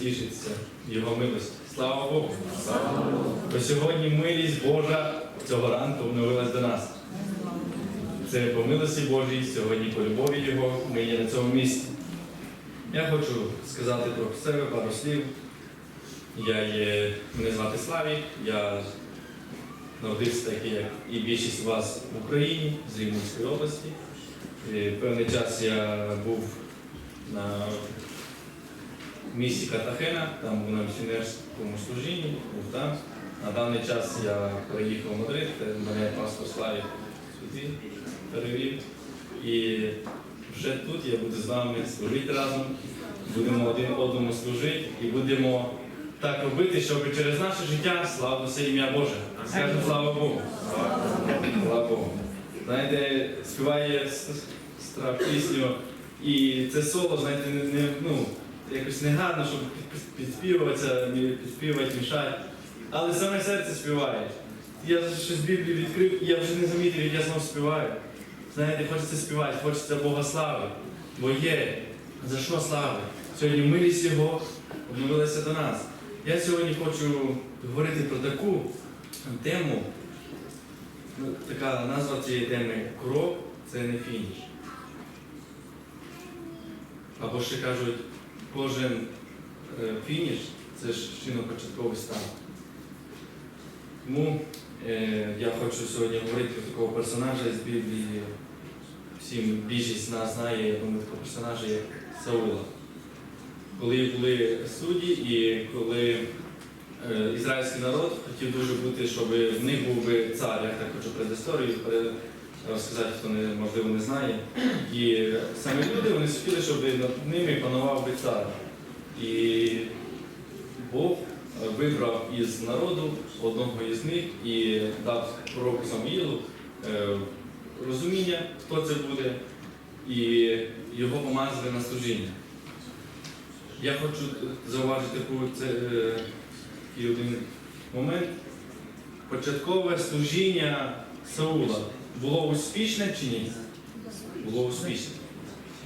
тішиться Його милості. Слава Богу! Бо сьогодні милість Божа цього ранку обновилась до нас. Це по милості Божій, сьогодні по любові Його ми є на цьому місці. Я хочу сказати про себе пару слів. Я є, мене звати Славік, я народився такий, як і більшість вас в Україні, з Рівненської області. І певний час я був на місті Картахена, там був на місіонерському служінні, був там. На даний час я приїхав в Мадрид, мене пастор Славік сюди перевів. І вже тут я буду з вами служити разом, будемо один одному служити і будемо так робити, щоб через наше життя славилося ім'я Боже. Скажемо слава Богу. Слава Богу. Знаєте, співає с- стра пісню, і це соло, знаєте, не, ну, якось негарно, щоб підспівуватися, підспівувати, мішати. Але саме серце співає. Я щось з Біблії відкрив, і я вже не замітив, як я знову співаю. Знаєте, хочеться співати, хочеться Бога слави. Бо є. За що слави? Сьогодні милість Його обновилася до нас. Я сьогодні хочу говорити про таку тему. Ну, Така назва цієї теми крок це не фініш. Або ще кажуть, кожен е, фініш це ж чинопочатковий стан. Тому е, я хочу сьогодні говорити про такого персонажа з Біблії. Всім більшість нас знає, я думаю, такого персонажа як Саула. Коли були судді і коли е, ізраїльський народ хотів дуже бути, щоб в них був би цар, я так хочу предісторію розказати, хто не, можливо не знає. І самі люди вони хотіли, щоб над ними панував би цар. І Бог вибрав із народу одного із них і дав пророку Самуїлу е, розуміння, хто це буде, і його помазали на служіння. Я хочу зауважити це, е, такий один момент. Початкове служіння Саула було успішне чи ні? Було успішне.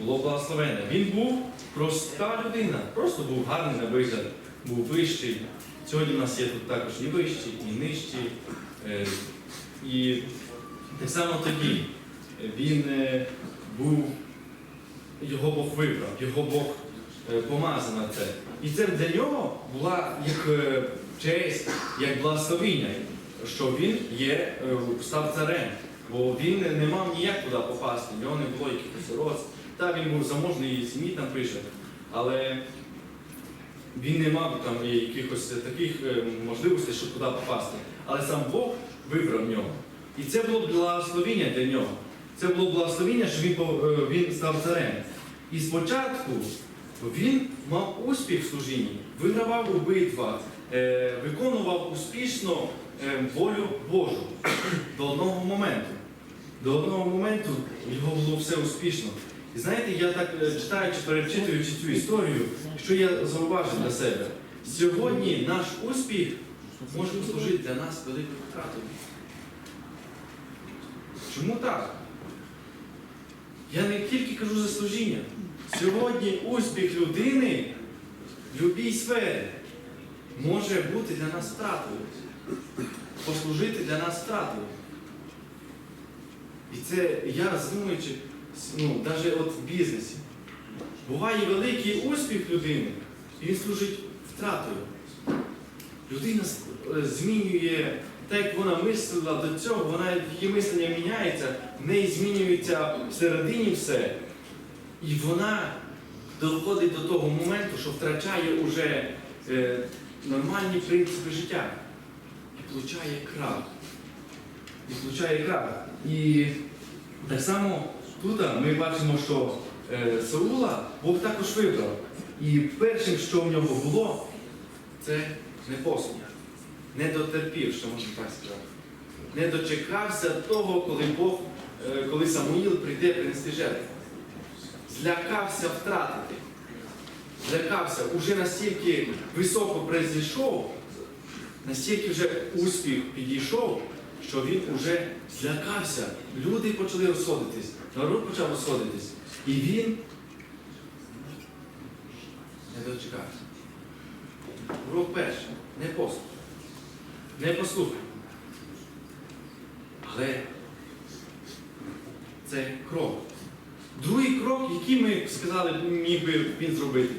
Було благословенне. Він був проста людина, просто був гарний на вигляд, був вищий. Сьогодні у нас є тут також і вищі, і нижчі. Е, І так само тоді він е, був, його Бог вибрав, його Бог е, помазав на це. І це для нього була як честь, як благословіння, що він є, став царем. Бо він не мав ніяк туди попасти, в нього не було якихось родств. Та він був заможний сім'ї, там пише. Але він не мав там якихось таких е, можливостей, щоб туди попасти. Але сам Бог вибрав нього. І це було благословіння для нього. Це було благословіння, що він, е, він став царем. І спочатку він мав успіх в служінні, вигравав у битвах, е, виконував успішно волю Божу до одного моменту. До одного моменту його було все успішно. І знаєте, я так е, читаючи, перечитуючи цю історію, що я зауважив для себе. Сьогодні наш успіх може послужити для нас великою втратою. Чому так? Я не тільки кажу за служіння. Сьогодні успіх людини в будь-якій сфері може бути для нас втратою. Послужити для нас втратою. І це я роздумуючи, ну, навіть от в бізнесі. Буває великий успіх людини, і він служить втратою. Людина е, змінює так, як вона мислила до цього, вона її мислення міняється, в неї змінюється всередині все. І вона доходить до того моменту, що втрачає уже е, нормальні принципи життя. І получає крах. І получає крах. І так само тут ми бачимо, що е, Саула Бог також вибрав. І першим, що в нього було, це непослух. Не дотерпів, що можна так сказати. Не дочекався того, коли Бог, е, коли Самуїл прийде принести жертву. Злякався втратити. Злякався, уже настільки високо призійшов, настільки вже успіх підійшов, що він уже злякався. Люди почали розходитись, народ почав розходитись. І він не дочекався. Крок перший. Не послух. Не послухай. Але це крок. Другий крок, який ми сказали, міг би він зробити.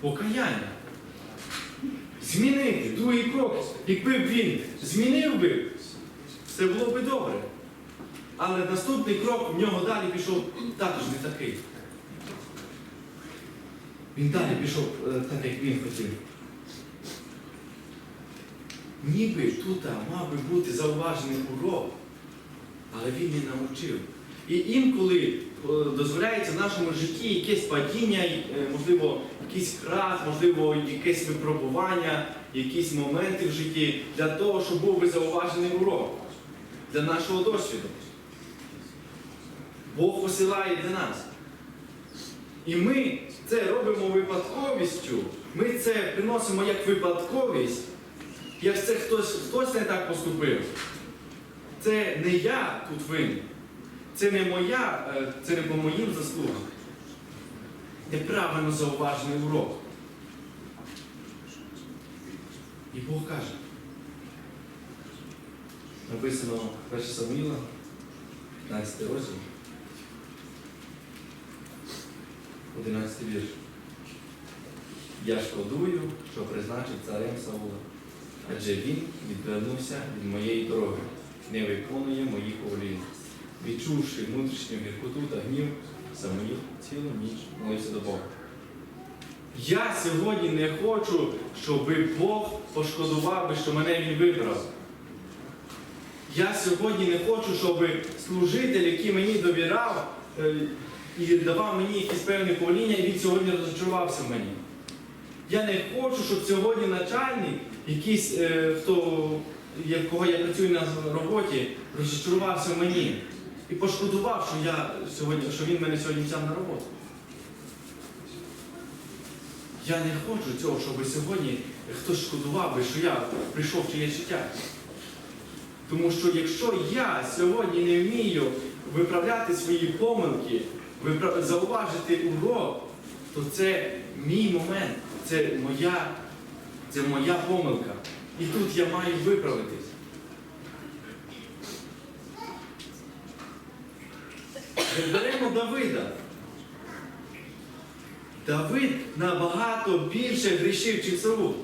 Покаяння. Змінити. Другий крок. Якби б він змінив би, все було би добре. Але наступний крок в нього далі пішов також не такий. Він далі пішов е, так, як він хотів. Ніби тут мав би бути зауважений урок, але він не навчив. І інколи е, дозволяється в нашому житті якесь падіння, е, можливо, якийсь крах, можливо, якесь випробування, якісь моменти в житті для того, щоб був би зауважений урок для нашого досвіду. Бог посилає для нас. І ми це робимо випадковістю. Ми це приносимо як випадковість, як це хтось, хтось не так поступив. Це не я тут винен. Це не моя, е, це не по моїм заслугам. Неправильно зауважений урок. І Бог каже. Написано 1 Самуїла, 15 розділ. 11 вірш. Я шкодую, що призначив царем Саула, адже він відвернувся від моєї дороги, не виконує моїх повелінь. Відчувши внутрішню гіркоту та гнів, Самуїл цілу ніч молився до Бога. Я сьогодні не хочу, щоб Бог пошкодував би, що мене він вибрав. Я сьогодні не хочу, щоб служитель, який мені довіряв е, і давав мені якісь певні повеління, і він сьогодні розчарувався в мені. Я не хочу, щоб сьогодні начальник, якийсь, е, хто, кого я працюю на роботі, розчарувався в мені і пошкодував, що, я сьогодні, що він мене сьогодні взяв на роботу. Я не хочу цього, щоб сьогодні хтось шкодував би, що я прийшов в чиє життя. Тому що якщо я сьогодні не вмію виправляти свої помилки, зауважити урок, то це мій момент, це моя, це моя помилка. І тут я маю виправитись. Беремо Давида. Давид набагато більше грішив, чим Саул.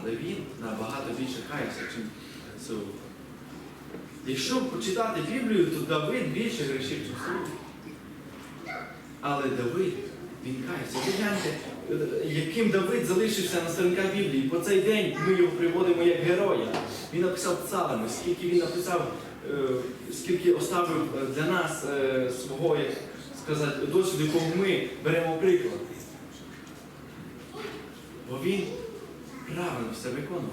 Але він набагато більше каявся, чим Саул. Якщо почитати Біблію, то Давид більше грішив, чим Саул. Але Давид, він. Ви гляньте, яким Давид залишився на сторінках Біблії. По цей день ми його приводимо як героя. Він написав псалми, скільки він написав, е, скільки оставив е, для нас е, свого, як сказати, досвіду, якого ми беремо приклад. Бо він правильно все виконував.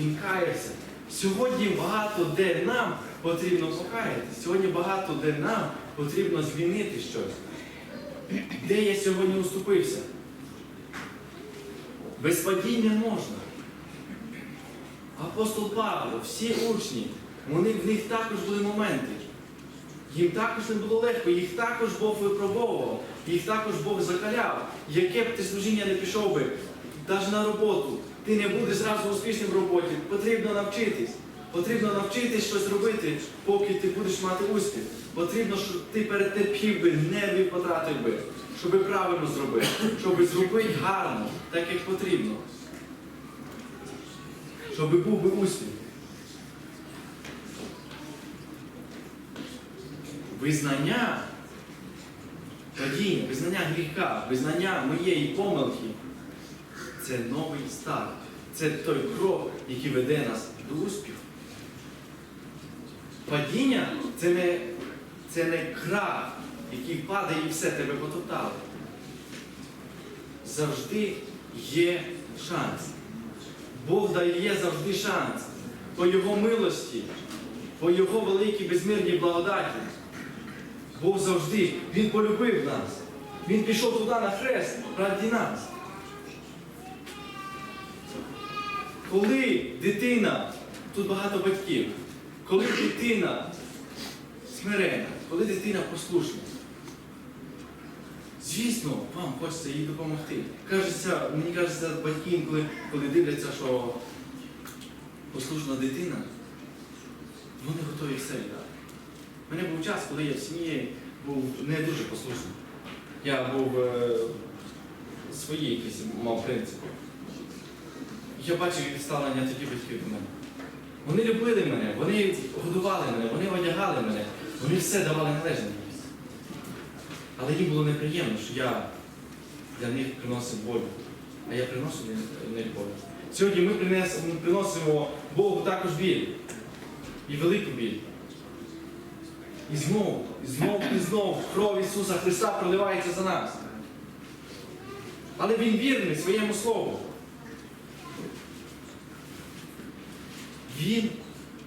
Він каявся. Сьогодні багато де нам потрібно покаятися. Сьогодні багато де нам потрібно змінити щось. Де я сьогодні уступився? Без падіння можна. Апостол Павло, всі учні, вони, в них також були моменти. Їм також не було легко, їх також Бог випробовував, їх також Бог закаляв. Яке б ти служіння не пішов би, навіть на роботу, ти не будеш зразу успішним в роботі. Потрібно навчитись. Потрібно навчитись щось робити, поки ти будеш мати успіх. Потрібно, щоб ти перетерпів би, нервів потратив би, щоб правильно зробити, щоб зробити гарно, так як потрібно. Щоб був би успіх. Визнання падіння, визнання гріха, визнання моєї помилки це новий старт. Це той крок, який веде нас до успіху. Падіння це не, це не крах, який падає і все тебе потоптало. Завжди є шанс. Бог дає завжди шанс. По Його милості, по Його великій безмірній благодаті. Бог завжди, Він полюбив нас. Він пішов туди на хрест раді нас. Коли дитина, тут багато батьків, коли дитина смирена, коли дитина послушна, Звісно, вам хочеться їй допомогти. Кажеться, мені кажеться, батьки інколи, коли дивляться, що послушна дитина, вони готові все віддати. У мене був час, коли я в сім'ї був не дуже послушний. Я був е, свої якісь мав принципи. Я бачив їх ставлення тоді батьків до мене. Вони любили мене, вони годували мене, вони одягали мене, вони все давали належне. Але їм було неприємно, що я для них приносив боль, а я приношу для них боль. Сьогодні ми приносимо Богу також біль і велику біль. І знову, і знову, і знову кров Ісуса Христа проливається за нас. Але Він вірний своєму слову. Він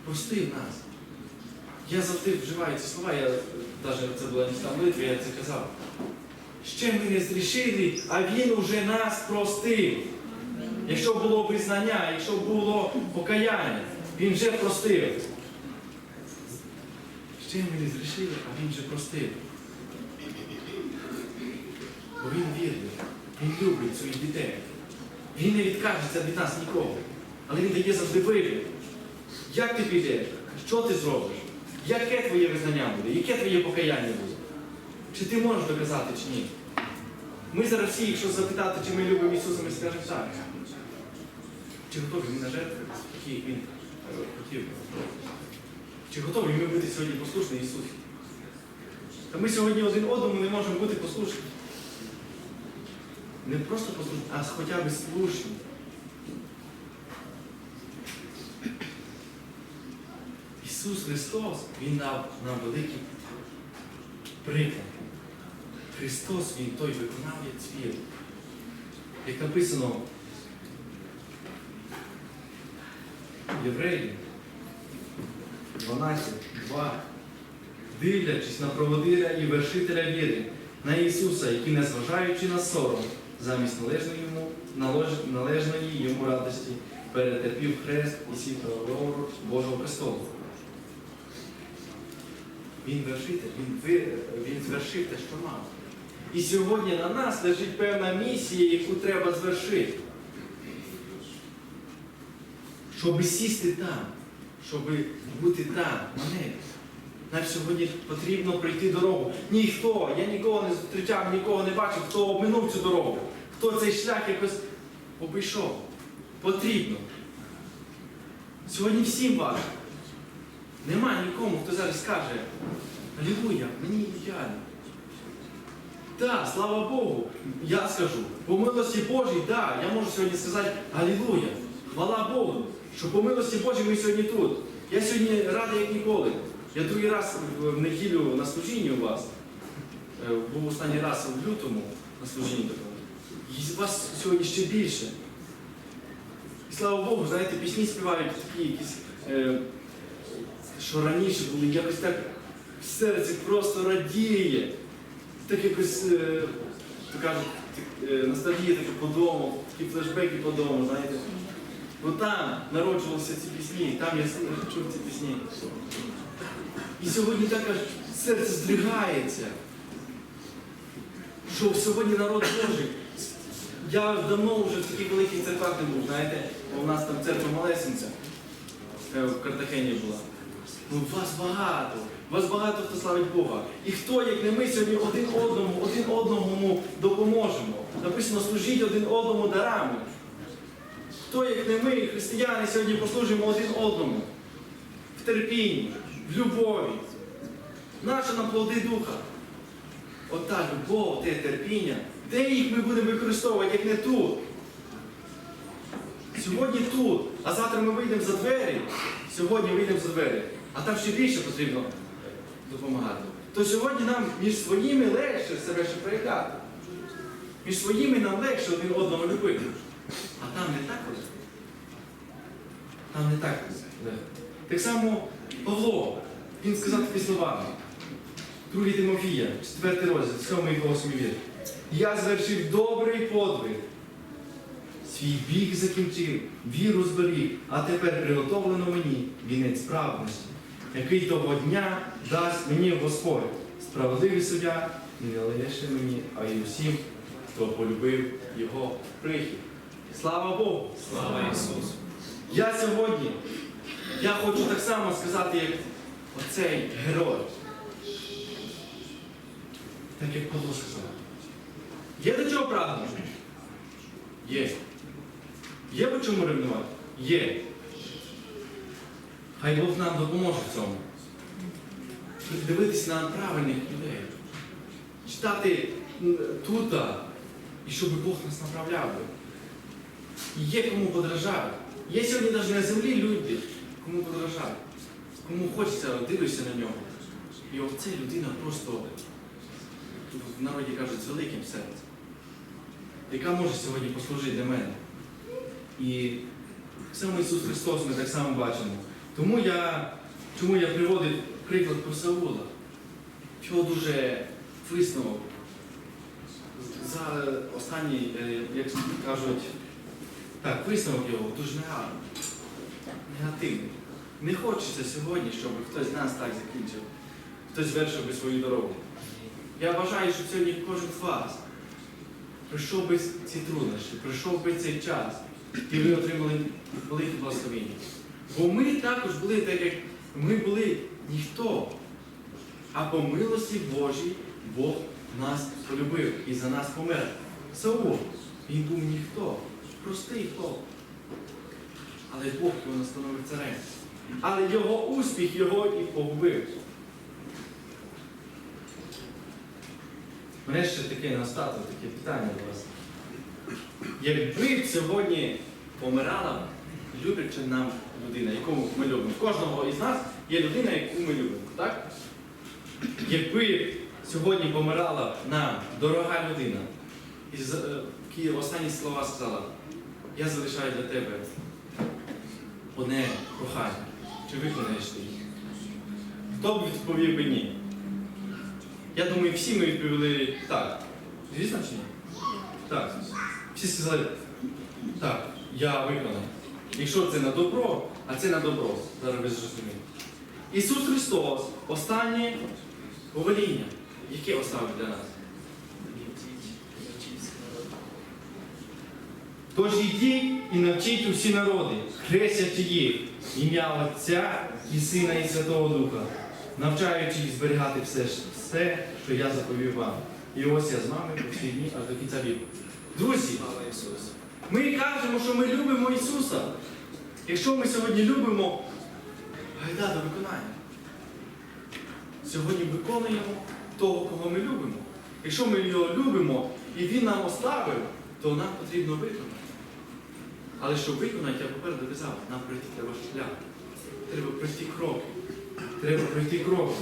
простив нас. Я завжди вживаю ці слова, я навіть це була не молитва, я це казав. Ще ми не зрішили, а Він уже нас простив. Якщо було визнання, якщо було покаяння, Він вже простив. Ще ми не зрішили, а Він вже простив. Бо Він вірний, Він любить своїх дітей. Він не відкажеться від нас нікого. Але Він дає завжди вибір. Як ти підеш? Що ти зробиш? Яке твоє визнання буде? Яке твоє покаяння буде? Чи ти можеш доказати, чи ні? Ми зараз всі, якщо запитати, чи ми любимо Ісуса, ми скажемо так. Чи готові ми на жертви, такі, як Він е, хотів? Чи готові ми бути сьогодні послушні Ісусу? Та ми сьогодні один одному не можемо бути послушні. Не просто послушні, а хоча б слушні. Ісус Христос, Він дав нам великий приклад. Христос, Він той виконавець віри. Як написано в Євреї 12, 2, дивлячись на проводиря і вершителя віри, на Ісуса, який, незважаючи на сором, замість належної йому, належної йому радості, перетерпів хрест і сів Божого престолу. Він вершитель, він, він звершив те, що мав. І сьогодні на нас лежить певна місія, яку треба звершити. Щоб сісти там, щоб бути там, на небі. Нам сьогодні потрібно пройти дорогу. Ніхто, я нікого не зустрічав, нікого не бачив, хто обминув цю дорогу, хто цей шлях якось обійшов. Потрібно. Сьогодні всім важко. Нема нікому, хто зараз скаже, Алілуя, мені ідеально. Так, слава Богу, я скажу, по милості Божій, так, я можу сьогодні сказати Алілуя, хвала Богу, що по милості Божій ми сьогодні тут. Я сьогодні радий, як ніколи. Я другий раз в неділю на служінні у вас. Е, Був останній раз в лютому на служінні такому. І вас сьогодні ще більше. І слава Богу, знаєте, пісні співають такі якісь. Що раніше були якось так в серці просто радіє. Так якось, е, кажуть, е, ностальгія така по дому, такі флешбеки по дому, знаєте. Бо там народжувалися ці пісні, там я чув ці пісні. І сьогодні так аж серце здригається. Що сьогодні народ Божий. Я давно вже в таких великих церквах не був, знаєте, бо у нас там церква Малесенця е, в Картахені була. Ну, вас багато, вас багато хто славить Бога. І хто, як не ми, сьогодні один одному, один одному допоможемо. Написано, служіть один одному дарами. Хто, як не ми, християни, сьогодні послужимо один одному в терпінні, в любові. Наша нам плоди духа. Ота любов, те терпіння, де їх ми будемо використовувати, як не тут. Сьогодні тут, а завтра ми вийдемо за двері. Сьогодні вийдемо за двері, а там ще більше потрібно допомагати. То сьогодні нам між своїми легше себе ще проявляти. Між своїми нам легше один одного любити. А там не так ось. Там не так легко. Так само Павло, він сказав такі слова. 2 Тимофія, 4 розділ, 7 і 8 вір. Я звершив добрий подвиг. Свій біг закінчив, віру зберіг, а тепер приготовлено мені вінець праведності, який того дня дасть мені Господь, справедливий суддя, не лише мені, а й усім, хто полюбив його прихід. Слава Богу! Слава Ісусу! Я сьогодні, я хочу так само сказати, як оцей герой. Так як Павло сказав. Є до чого прагнути? Є. Є по чому ревнувати? Є. Хай Бог нам допоможе в цьому. Дивитися на правильних людей. Читати тут, і щоб Бог нас направляв. Є кому подражати. Є сьогодні навіть на землі люди, кому подражати. Кому хочеться, дивишся на нього. І оце людина просто, в народі кажуть, з великим серцем, яка може сьогодні послужити для мене. І саме Ісус Христос ми так само бачимо. Тому я, чому я приводив приклад про Саула, чого дуже висновок за останній, е, як кажуть, так, висновок його дуже негарний, негативний. Не хочеться сьогодні, щоб хтось з нас так закінчив, хтось звершив би свою дорогу. Я бажаю, щоб сьогодні кожен з вас прийшов би ці труднощі, прийшов би цей час, і ви отримали велике благословення. Бо ми також були так, як ми були ніхто, а по милості Божій Бог нас полюбив і за нас помер. Саул, він був ніхто, простий хлоп. Але Бог його настановив царем. Але його успіх його і погубив. Мене ще таке на остаток, таке питання до вас. Якби сьогодні помирала любляча нам людина, яку ми любимо. Кожного із нас є людина, яку ми любимо. Так? Якби сьогодні помирала нам дорога людина, і е, останні слова сказала, я залишаю для тебе одне прохання. Чи виконаєш ти? Хто б відповів би ні? Я думаю, всі ми відповіли так. Звісно чи ні? Так. Всі сказали, так, я виконаю. Якщо це на добро, а це на добро, зараз ви зрозумієте. Ісус Христос, останнє повеління, яке оставив для нас. Тож йдіть і навчіть усі народи, хрестячи їх, ім'я Отця і Сина і Святого Духа, навчаючи їх зберігати все, все, що я заповів вам. І ось я з вами по всі дні аж до кінця віку. Друзі, ми кажемо, що ми любимо Ісуса. Якщо ми сьогодні любимо, гайда виконання. Сьогодні виконуємо того, кого ми любимо. Якщо ми його любимо і Він нам оставив, то нам потрібно виконати. Але щоб виконати, я попереду казав, нам пройти треба шлях. Треба пройти кроки. Треба пройти кроки.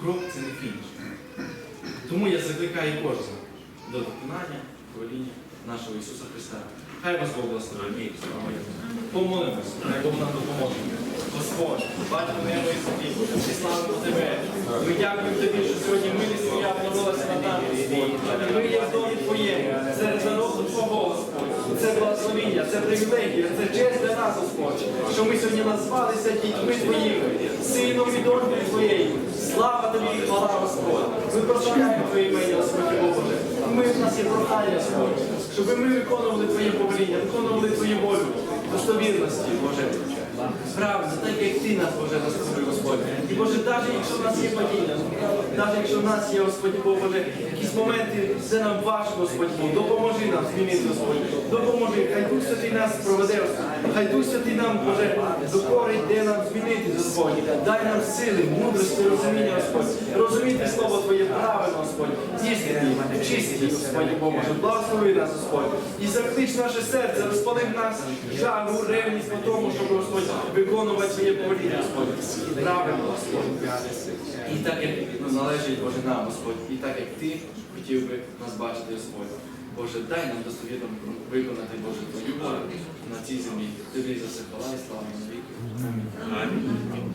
Крок це не фініш. Тому я закликаю кожного до виконання хваління нашого Ісуса Христа. Хай вас Бог благословить. Помолимось, хай Бог нам допоможе. Господь, Батько небо і Боже, ми славимо Тебе. Ми дякуємо Тобі, що сьогодні милість Твоя обновилася над нами, Господь. Ми є в домі Твоєму, серед народу Твого, Господь. Це благословіння, це привілегія, це честь для нас, Господь, що ми сьогодні назвалися дітьми Твоїми, сином і донькою Твоєю. Слава Тобі і хвала, Господь. Ми прославляємо Твоє ім'я, Господь Боже. Ми в нас є прохання, Господь, щоб ми виконували Твоє повеління, виконували Твою волю, достовірності, Боже. Правда, так як ти нас, Боже, настановив, Господь. І Боже, навіть якщо в нас є падіння, навіть якщо в нас є, Господь Боже, якісь моменти, це нам важко, Господь Бог, допоможи нам змінити, Господь. Допоможи, хай Дух Святий нас проведе. Хай Дух Святий нам, Боже, докорить, де нам змінити, Господь. Дай нам сили, мудрості, розуміння, Господь. Розуміти Слово Твоє правильно, Господь. Істинні, чисті, Господь Боже. Благослови нас, Господь. І заклич наше серце, розпали в нас жагу, ревність по тому, щоб, Господь, виконувати своє повеління, Господь. Правильно, Господь. І так, як ну, належить, Боже, нам, Господь, і так, як Ти хотів би нас бачити, Господь. Боже, дай нам достовірно виконати, Боже, Твою волю на цій землі. Тобі за все хвала і слава на віки. Амінь.